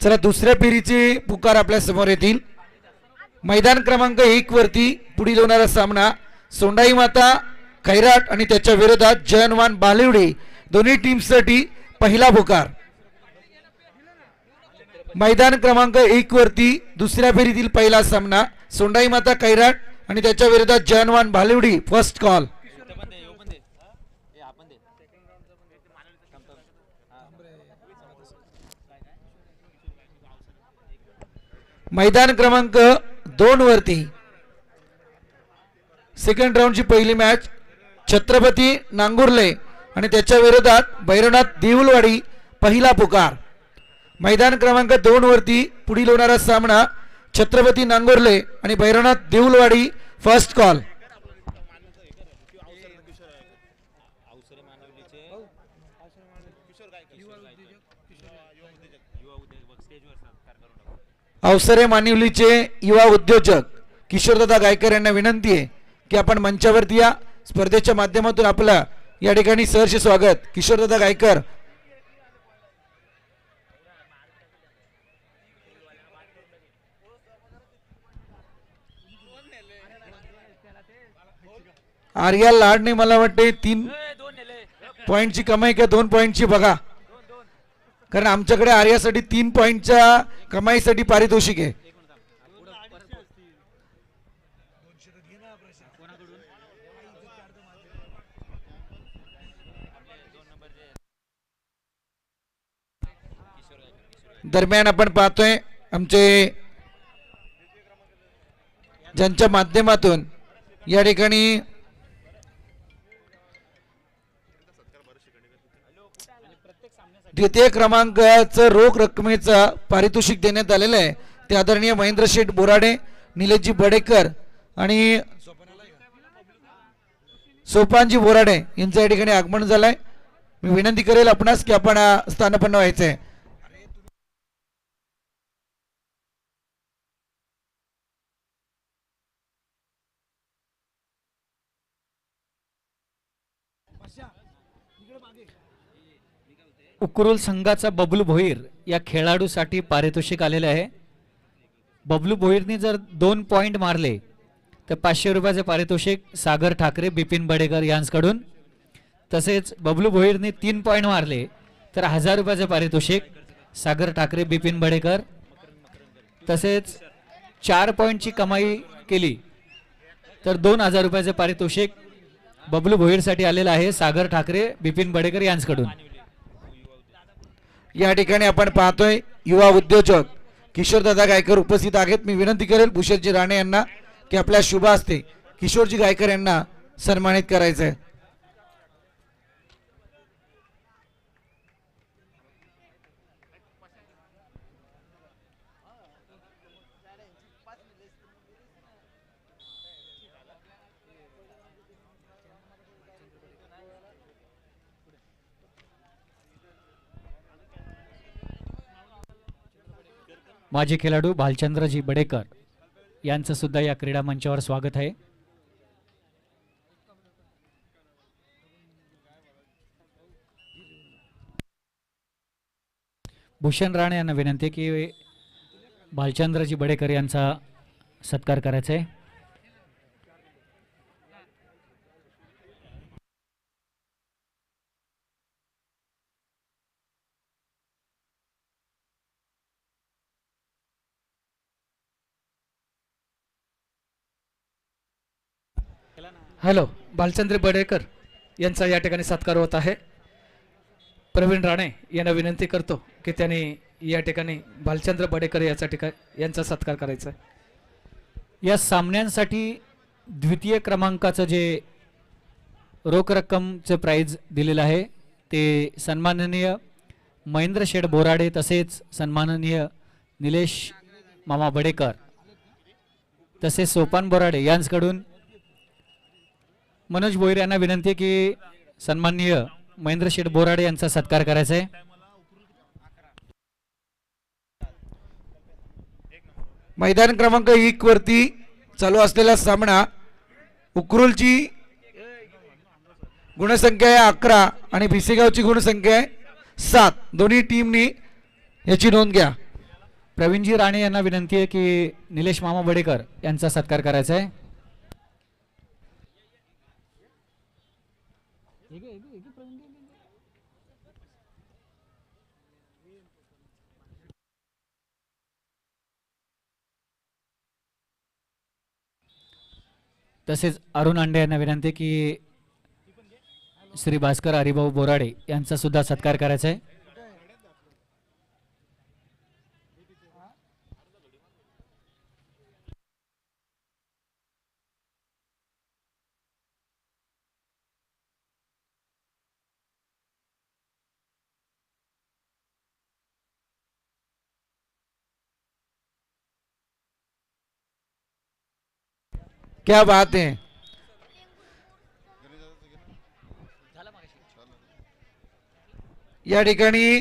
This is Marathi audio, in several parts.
चला दुसऱ्या फेरीचे पुकार आपल्यासमोर येतील. मैदान क्रमांक एक वरती पुढील होणारा सामना सोंडाई माता खैराट आणि त्याच्या विरोधात जयनवान बालिवडे दोन्ही टीमसाठी पहिला पुकार. मैदान क्रमांक एक वरती दुसऱ्या फेरीतील पहिला सामना सोंडाई माता कैराट आणि त्याच्या विरोधात जयनवान भालिवडी फर्स्ट कॉल मैदान क्रमांक दोन वरती सेकंड राऊंडची पहिली मॅच छत्रपती नांगुर्ले आणि त्याच्या विरोधात भैरवनाथ देऊलवाडी पहिला पुकार. मैदान क्रमांक दोन वरती पुढील होणारा सामना छत्रपती नांगुर्ले आणि भैरवनाथ देऊलवाडी फर्स्ट कॉल अवसरे मानिवलीचे युवा उद्योजक किशोरदादा गायकर यांना विनंती आहे की आपण मंचावरती या स्पर्धेच्या माध्यमातून आपलं या ठिकाणी सहर्ष स्वागत. किशोरदादा गायकर. आर्या लाडने मला वाटते तीन पॉइंटची कमाई का दोन पॉइंटची बघा. कारण आमच्याकडे आर्यासाठी तीन पॉईंटच्या कमाईसाठी पारितोषिक आहे. दरम्यान आपण पाहतोय आमचे ज्यांच्या माध्यमातून या ठिकाणी द्वितीय क्रमांकाचं रोख रकमेचा पारितोषिक देण्यात आलेलं आहे. ते आदरणीय महेंद्र शेठ बोराडे निलेशजी बडेकर आणि सोपानजी बोराडे यांचं या ठिकाणी आगमन झालंय. मी विनंती करेल आपणास की आपण स्थानपन्न व्हायचं आहे उकरुल संघाचा बबलू भोईर या खेळाडूसाठी पारितोषिक आलेले आहे. बबलू भोईरने जर दोन पॉईंट मारले तर पाचशे रुपयाचे पारितोषिक सागर ठाकरे बिपिन बडेकर यांच्याकडून तसेच बबलू भोईरने तीन पॉईंट मारले तर हजार रुपयाचे पारितोषिक सागर ठाकरे बिपिन बडेकर. तसेच चार पॉईंटची कमाई केली तर दोन हजार रुपयाचे पारितोषिक बबलू भोईरसाठी आलेलं आहे सागर ठाकरे बिपिन बडेकर यांच्याकडून या ठिकाणी आपण पाहतोय युवा उद्योजक किशोरदादा गायकर उपस्थित आहेत. मी विनंती करेल भूषणजी राणे यांना की आपल्या शुभ असते किशोरजी गायकर यांना सन्मानित करायचं आहे माजी खेळाडू भालचंद्रजी बडेकर यांचं सुद्धा या क्रीडा मंचावर स्वागत आहे. भूषण राणे यांना विनंती की भालचंद्रजी बडेकर यांचा सत्कार करायचा आहे. हॅलो भालचंद्र बडेकर यांचा या ठिकाणी सत्कार होत आहे. प्रवीण राणे यांना विनंती करतो की त्यांनी या ठिकाणी भालचंद्र बडेकर याचा ठिकाणी यांचा सत्कार करायचा या सामन्यांसाठी द्वितीय क्रमांकाचं जे रोख रक्कमचं प्राईज दिलेलं आहे ते सन्माननीय महेंद्र शेठ बोराडे तसेच सन्माननीय निलेश मामा बडेकर तसेच सोपान बोराडे यांच्याकडून मनोज भोईर यांना विनंती आहे की सन्माननीय महेंद्र शेठ बोराडे यांचा सत्कार करायचा आहे. मैदान क्रमांक एक वरती चालू असलेला सामना उकरुलची गुणसंख्या आहे अकरा आणि भिसेगावची गुणसंख्या आहे सात. दोन्ही टीमनी याची नोंद घ्या. प्रवीणजी राणे यांना विनंती आहे की निलेश मामा बडेकर यांचा सत्कार करायचा आहे. तसेच अरुण अंडे यांना विनंती की श्री भास्कर हरिभाऊ बोराडे यांचा सुद्धा सत्कार करायचा आहे. क्या बात है। या ठिकाणी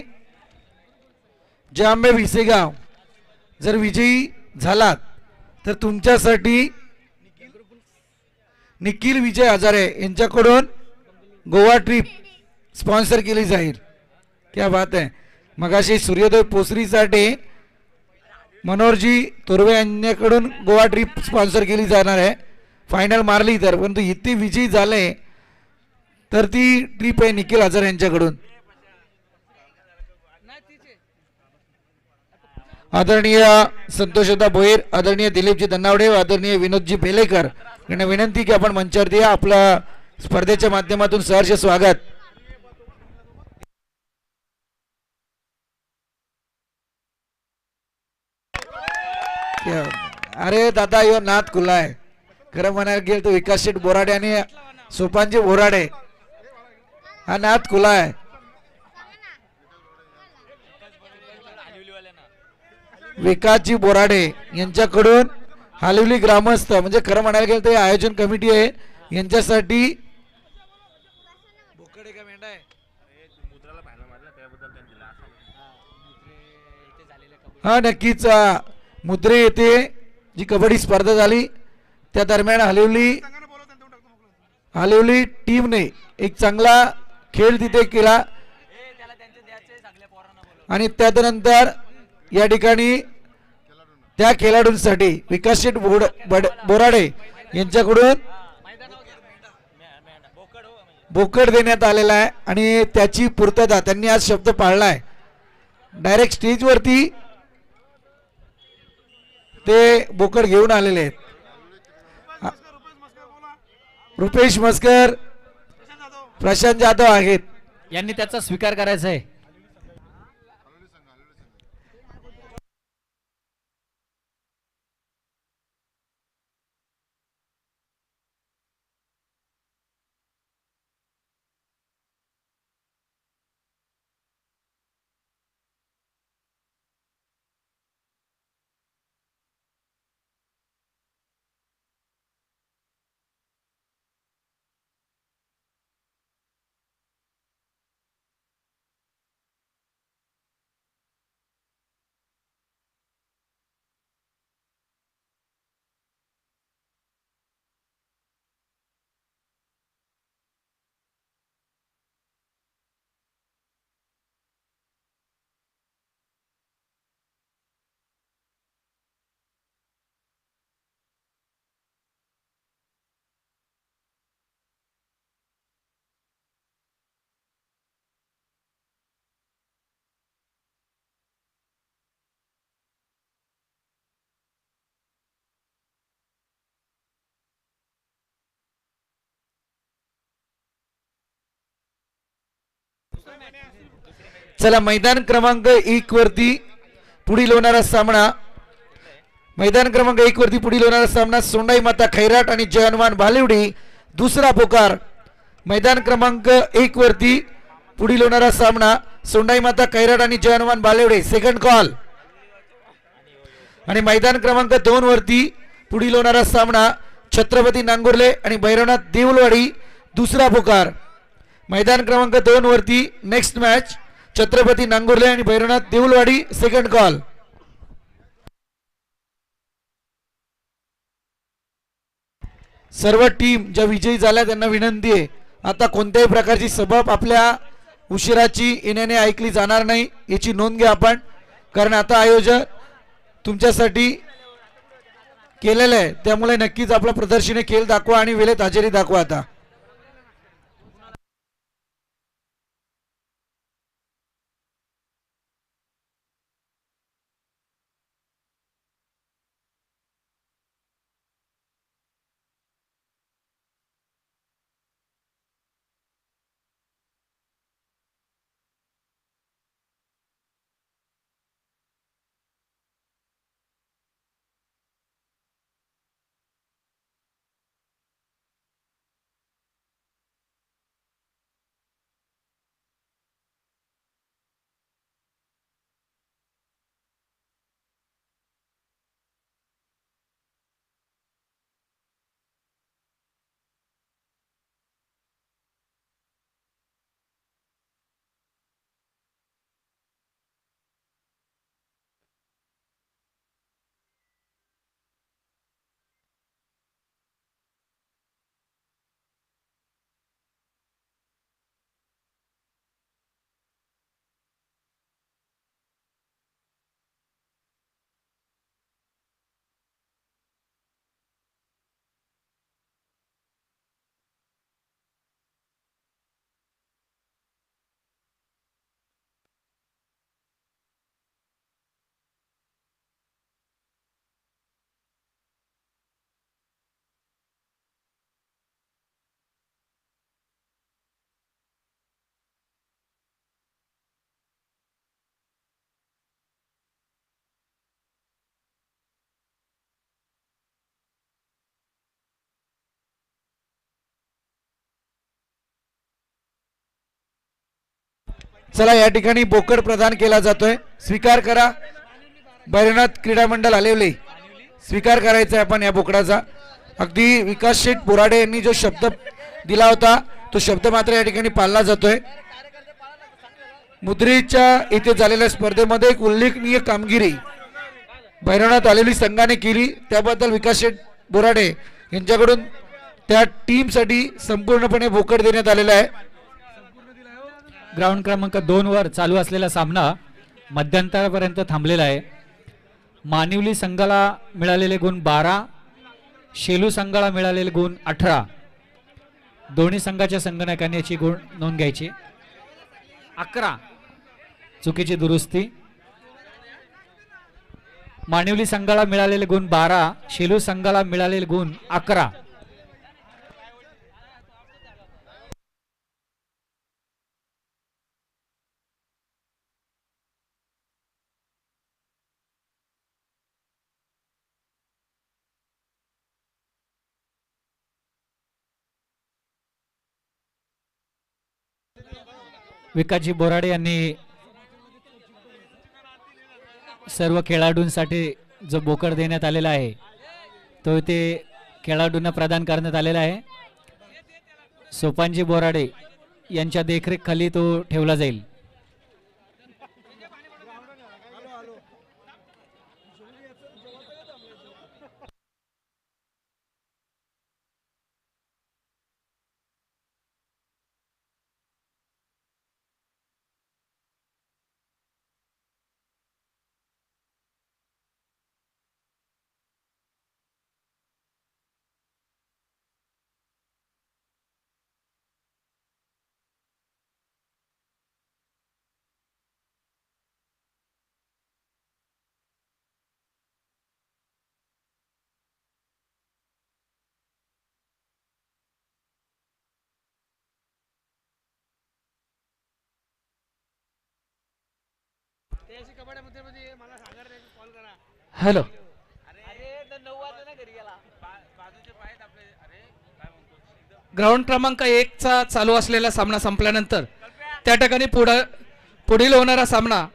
जांबे भिसेगाव जर विजयी झालात तर तुमच्यासाठी निखिल विजय हजारे यांच्याकडून गोवा ट्रिप स्पॉन्सर केली जाईल. क्या बात आहे मगाशी सूर्योदय पोसरीसाठी मनोहरजी तोरवे यांच्याकडून गोवा ट्रिप स्पॉन्सर केली जाणार आहे. फायनल मारली तर परंतु इथे विजयी झाले तर ती ट्रिप आहे निखिल हजर यांच्याकडून. आदरणीय संतोषदा भोईर आदरणीय दिलीपजी दन्नावडे व आदरणीय विनोदजी बेलेकर यांना विनंती की आपण मंचावरती या आपल्या स्पर्धेच्या माध्यमातून सहर्ष स्वागत. अरे दादा यो नाद खुला आहे. खरं म्हणायला गेलं तर विकास शेठ बोराडे आणि सोपानजी बोराडे. हा नाद खुला आहे. विकासजी बोराडे यांच्याकडून हालिवली ग्रामस्थ म्हणजे खरं म्हणायला गेलं तर आयोजन कमिटी आहे. यांच्यासाठी हा नक्कीच मुद्रे येथे जी कबड्डी स्पर्धा झाली त्या दरम्यान हलिवली हलिवली टीमने एक चांगला खेळ तिथे केला. आणि त्यानंतर या ठिकाणी त्या खेळाडूंसाठी विकसित बोड बड बोराडे यांच्याकडून बोकड देण्यात आलेला आहे आणि त्याची पूर्तता त्यांनी आज शब्द पाळला आहे डायरेक्ट स्टेजवरती ते बोकड घेऊन आलेले आहेत. रुपेश मस्कर प्रशांत जाधव आहेत. यांनी त्याचा स्वीकार करायचा आहे. चला मैदान क्रमांक एक वरती पुढील होणारा सामना. मैदान क्रमांक एक वरती पुढील होणारा सामना सोंडाई माता खैराट आणि जय हनुमान भालिवडी. दुसरा पुकार मैदान क्रमांक एक वरती पुढील होणारा सामना सोंडाई माता खैराट आणि जय हनुमान बालेवडे सेकंड कॉल आणि मैदान क्रमांक दोन वरती पुढील होणारा सामना छत्रपती नांगुर्ले आणि भैरवनाथ देऊलवाडी. दुसरा पुकार. मैदान क्रमांक दोन वरती नेक्स्ट मॅच छत्रपती नांगुर्ले आणि भैरवनाथ देऊलवाडी सेकंड कॉल सर्व टीम ज्या विजयी झाल्या त्यांना विनंती आहे. आता कोणत्याही प्रकारची सबब आपल्या उशिराची येण्याने ऐकली जाणार नाही याची नोंद घ्या आपण. कारण आता आयोजक तुमच्यासाठी केलेलं आहे. त्यामुळे नक्कीच आपला प्रदर्शनी खेळ दाखवा आणि वेळेत हजेरी दाखवा आता. चला या ठिकाणी बोकड प्रदान केला जातोय. स्वीकार करा. बैरनाथ क्रीडा मंडळ आलेवले. स्वीकार करायचा आहे आपण या बोकडाचा. अगदी विकास शेठ बोराडे यांनी जो शब्द दिला होता तो शब्द मात्र या ठिकाणी पाळला जातोय. मुद्रीच्या इथे झालेल्या स्पर्धेमध्ये एक उल्लेखनीय कामगिरी भैरवनाथ आलेली संघाने केली. त्याबद्दल विकास शेठ बोराडे यांच्याकडून त्या टीमसाठी संपूर्णपणे बोकड देण्यात आलेला आहे. ग्राउंड क्रमांक दोन वर चालू असलेला सामना मध्यंतरापर्यंत थांबलेला आहे. मानिवली संघाला मिळालेले गुण बारा शेलू संघाला मिळालेले गुण अठरा. दोन्ही संघाच्या संगणकाने याची गुण नोंद घ्यायची. अकरा चुकीची दुरुस्ती. मानिवली संघाला मिळालेले गुण बारा शेलू संघाला मिळालेले गुण अकरा. विकासजी बोराडे यांनी सर्व खेळाडूंसाठी जो बोकड देण्यात आलेला आहे तो ते खेळाडूंना प्रदान करण्यात आलेला आहे. सोपानजी बोराडे यांच्या देखरेखखाली तो ठेवला जाईल. हॅलो. ग्राउंड क्रमांक एकचा चालू असलेला सामना संपल्यानंतर त्या ठिकाणी पुढं पुढील होणारा सामना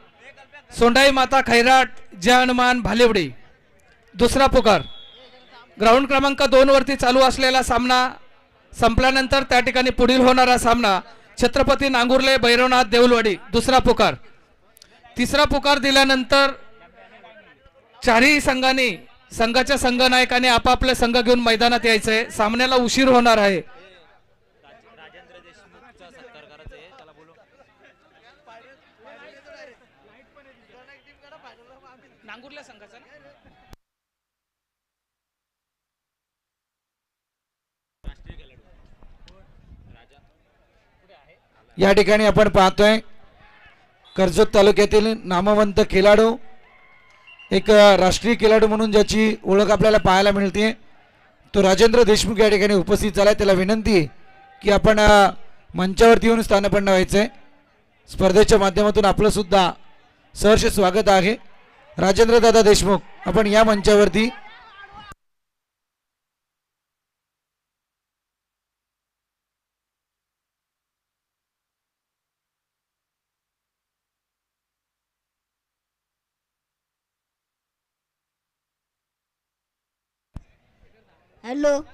सोंडाई माता खैराट जय हनुमान भालेवडी. दुसरा पुकार. ग्राउंड क्रमांक दोन वरती चालू असलेला सामना संपल्यानंतर त्या ठिकाणी पुढील होणारा सामना छत्रपती नांगुर्ले भैरवनाथ देऊलवाडी. दुसरा पुकार. तिसरा पुकार दिल्यानंतर चारही संघाने संघाच्या संघनायकाने आपापले संघ घेऊन मैदानात यायचंय. सामन्याला उशीर होणार आहे. या ठिकाणी आपण पाहतोय कर्जत तालुक्यातील नामवंत खेळाडू एक राष्ट्रीय खेळाडू म्हणून ज्याची ओळख आपल्याला पाहायला मिळते तो राजेंद्र देशमुख या ठिकाणी उपस्थित झाला त्याला विनंती आहे की आपण मंचावरती येऊन स्थानपन्न व्हायचं आहे स्पर्धेच्या माध्यमातून आपलं सुद्धा सहर्ष स्वागत आहे. राजेंद्र दादा देशमुख आपण या मंचावरती Hello.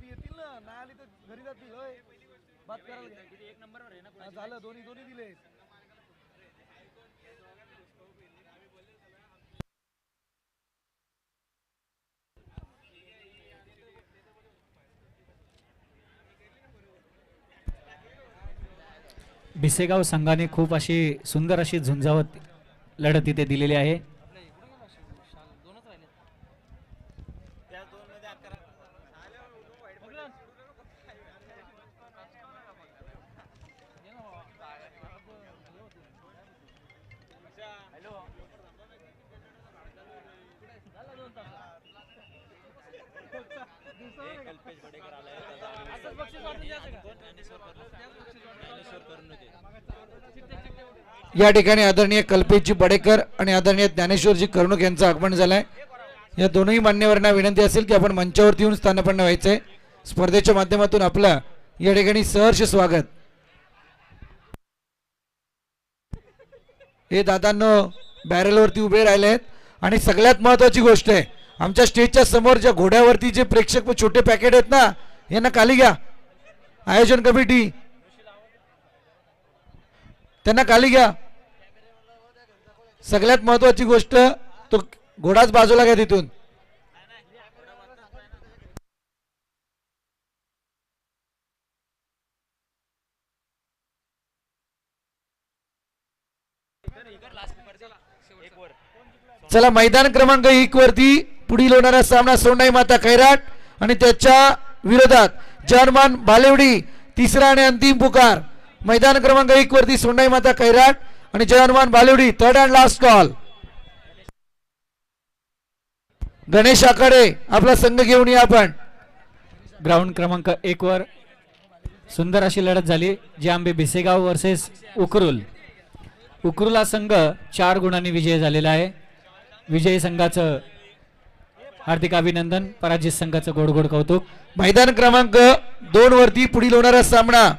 Be a हॅलो झालं दोन्ही दोन्ही दिले. भिसेगाव संघाने खूप अशी सुंदर अशी झुंजावत लढत इथे दिलेली आहे. या ठिकाणी आदरणीय कल्पेशजी बडेकर आणि आदरणीय ज्ञानेश्वरजी कर्णुक यांचं आगमन झालंय. या दोनही मान्यवरांना विनंती असेल की आपण मंचावरती येऊन स्थानपन्न व्हायचंय स्पर्धेच्या माध्यमातून आपला या ठिकाणी सहर्ष स्वागत. हे दादांनो बॅरेलवरती उभे राहिले आहेत आणि सगळ्यात महत्वाची गोष्ट आहे आमच्या स्टेजच्या समोर ज्या घोड्यावरती जे प्रेक्षक छोटे पॅकेट आहेत ना यांना काली घ्या. आयोजन कमिटी. त्यांना काली घ्या. सगळ्यात महत्वाची गोष्ट तो घोडाच बाजूला घ्या तिथून. चला मैदान क्रमांक एक वरती पुढील होणारा सामना सोंडाई माता खैराट आणि त्याच्या विरोधात जर्मन बालेवडी तिसरा आणि अंतिम पुकार. मैदान क्रमांक एक वरती सोंडाई माता खैराट आणि German Balewadi third and last call Ganesh Akhade आपला संघ घेऊन या आपण. ग्राउंड क्रमांक एक वर सुंदर अशी लढत झाली जी आंबे भिसेगाव वर्सेस उकरुल. उकरुल हा संघ चार गुणांनी विजय झालेला आहे. विजयी संघाचं हार्दिक अभिनंदन पराजित संघाचं गोड गोड कौतुक. मैदान क्रमांक दोन वरती पुढील होणारा सामना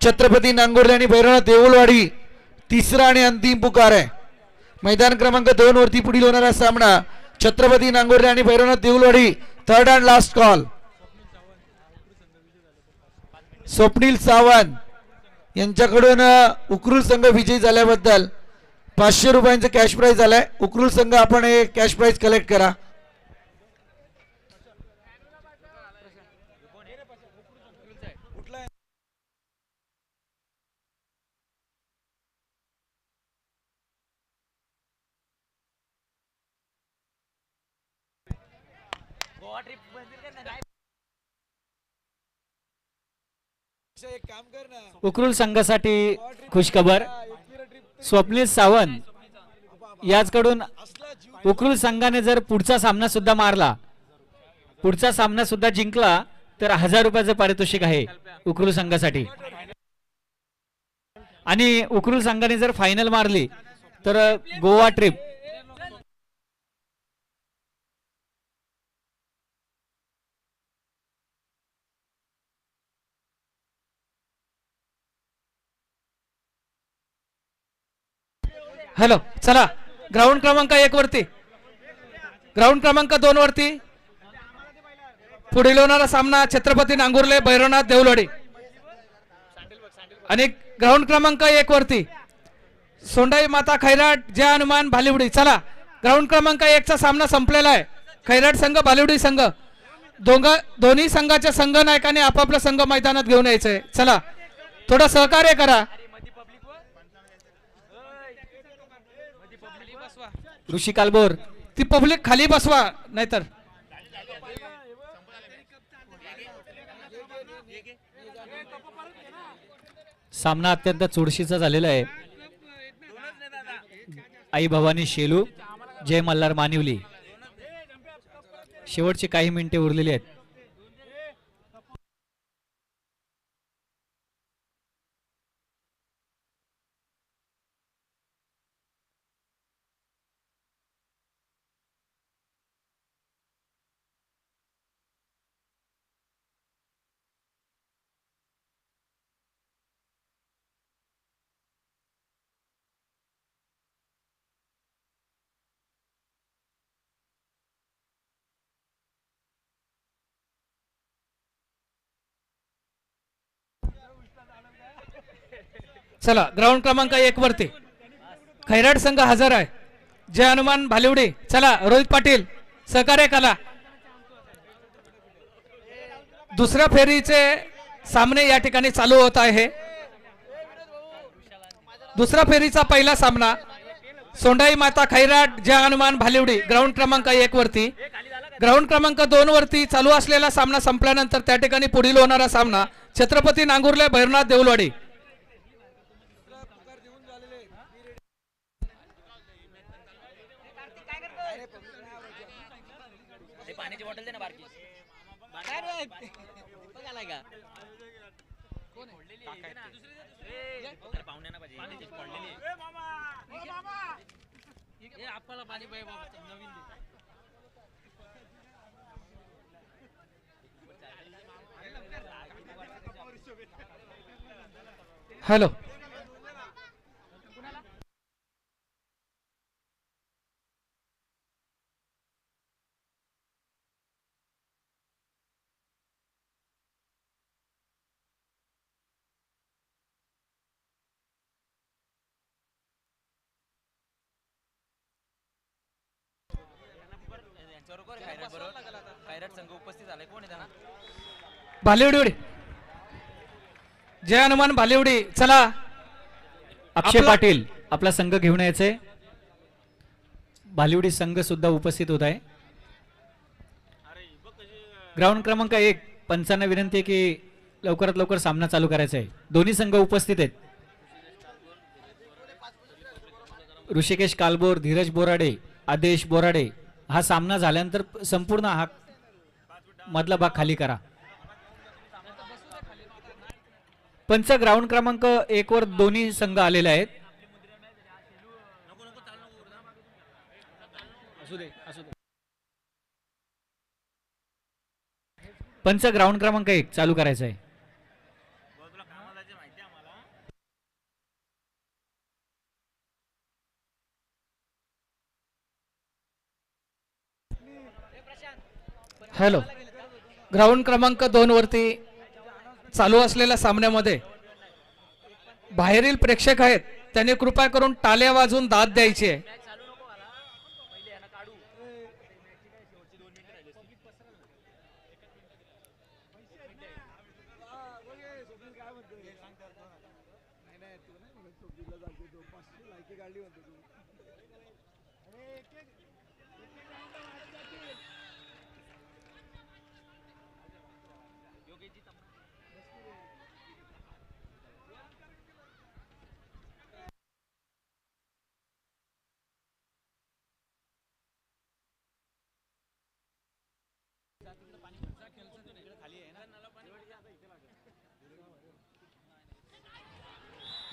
छत्रपती नांगुर्ले आणि भैरवनाथ देऊळवाडी तिसरा आणि अंतिम पुकार आहे. मैदान क्रमांक दोन वरती पुढील होणारा सामना छत्रपती नांगोर्डे आणि Bhairavnath Deulwadi. Third and last call Swapnil Sawant यांच्याकडून उकरूल संघ विजयी झाल्याबद्दल पाचशे रुपयांचं कॅश प्राईज आलाय. उकरूल संघ आपण हे कॅश प्राईज कलेक्ट करा. उकरुल संघासाठी खुशखबर. स्वप्नील सावंत याचकडून उकरुल संघाने जर पुढचा सामना सुद्धा मारला पुढचा सामना सुद्धा जिंकला तर हजार रुपयाचं पारितोषिक आहे उकरुल संघासाठी. आणि उकरुल संघाने जर फायनल मारली तर गोवा ट्रिप हॅलो चला. ग्राउंड क्रमांक एक वरती. ग्राउंड क्रमांक दोन वरती. पुढील होणारा सामना छत्रपती नांगुर्ले भैरवनाथ देवलोडी आणि ग्राउंड क्रमांक एक वरती. सोंडाई माता खैराट जय हनुमान भालिवडी. चला ग्राउंड क्रमांक एकचा सामना संपलेला आहे. खैराट संघ भालिवडी संघ. दोघा दोन्ही संघाच्या संघ नायकाने आपापला संघ मैदानात घेऊन यायचंय. चला थोडं सहकार्य करा. ऋषी कालबोर ती पब्लिक खाली बसवा नाहीतर. सामना अत्यंत चुडशीचा झालेला आहे. आई भवानी शेलू जय मल्हार मानिवली. शेवटची काही मिनिटे उरलेली आहेत. चला ग्राउंड क्रमांक एक वरती. खैराट संघ हजर आहे. जय हनुमान भालिवडे. चला रोहित पाटील सहकार्य कला दुसऱ्या फेरीचे सामने या ठिकाणी चालू होत आहे. दुसरा फेरीचा पहिला सामना सोंडाई माता खैराट जय हनुमान भालिवडी ग्राउंड क्रमांक एक वरती. ग्राउंड क्रमांक दोन वरती चालू असलेला सामना संपल्यानंतर त्या ठिकाणी पुढील होणारा सामना छत्रपती नांगुर्ले भैरनाथ देऊलवाडी. ए, पाणी पाहिजे बाबा, नवीन हॅलो यांच्यावर कोण आहे? खैराट बरोबर खैराट संघ उपस्थित झालाय कोण आहे त्यांना भालिवडी जय हनुमान भालिवडी चला. अक्षय पाटील आपला संघ घेऊन यायचे. भालिवडी संघ सुद्धा उपस्थित होत आहे. ग्राउंड क्रमांक एक पंचांना विनंती आहे की लवकरात लवकर सामना चालू करायचा आहे. दोन्ही संघ उपस्थित आहेत. ऋषिकेश कालबोर धीरज बोराडे आदेश बोराडे हा सामना झाल्यानंतर संपूर्ण हा मधला भाग खाली करा. पंच ग्राउंड क्रमांक एक वर दोन्ही संघ आलेले आहेत. पंच ग्राउंड क्रमांक एक चालू करायचा आहे. हॅलो. ग्राउंड क्रमांक दोन वरती चालू असलेल्या सामन्यामध्ये बाहेरील प्रेक्षक आहेत त्यांनी कृपा करून टाल्या वाजून दाद द्यायची आहे.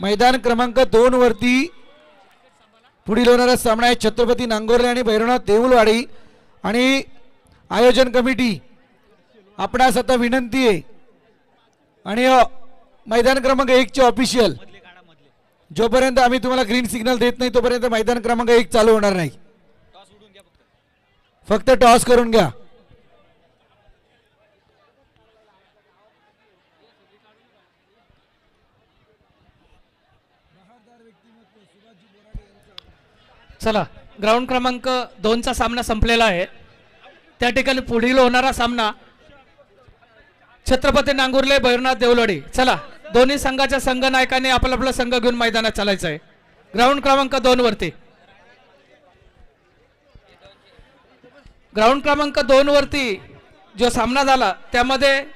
मैदान क्रमांक दोन वरती पुढील होणारा सामना आहे छत्रपती नांगोर्ले आणि भैरवनाथ देऊलवाडी. आणि आयोजन कमिटी आपणास आता विनंती आहे. आणि हो, मैदान क्रमांक एकचे ऑफिशियल जोपर्यंत आम्ही तुम्हाला ग्रीन सिग्नल देत नाही तोपर्यंत मैदान क्रमांक एक चालू होणार नाही. फक्त टॉस करून घ्या. चला ग्राउंड क्रमांक दोनचा सामना संपलेला आहे. त्या ठिकाणी पुढील होणारा सामना छत्रपती नांगुर्ले भैरनाथ देवलडी. चला दोन्ही संघाच्या संघनायकाने आपला आपला संघ घेऊन मैदानात चालायचं आहे. ग्राउंड क्रमांक दोन वरती. ग्राउंड क्रमांक दोन वरती जो सामना झाला त्यामध्ये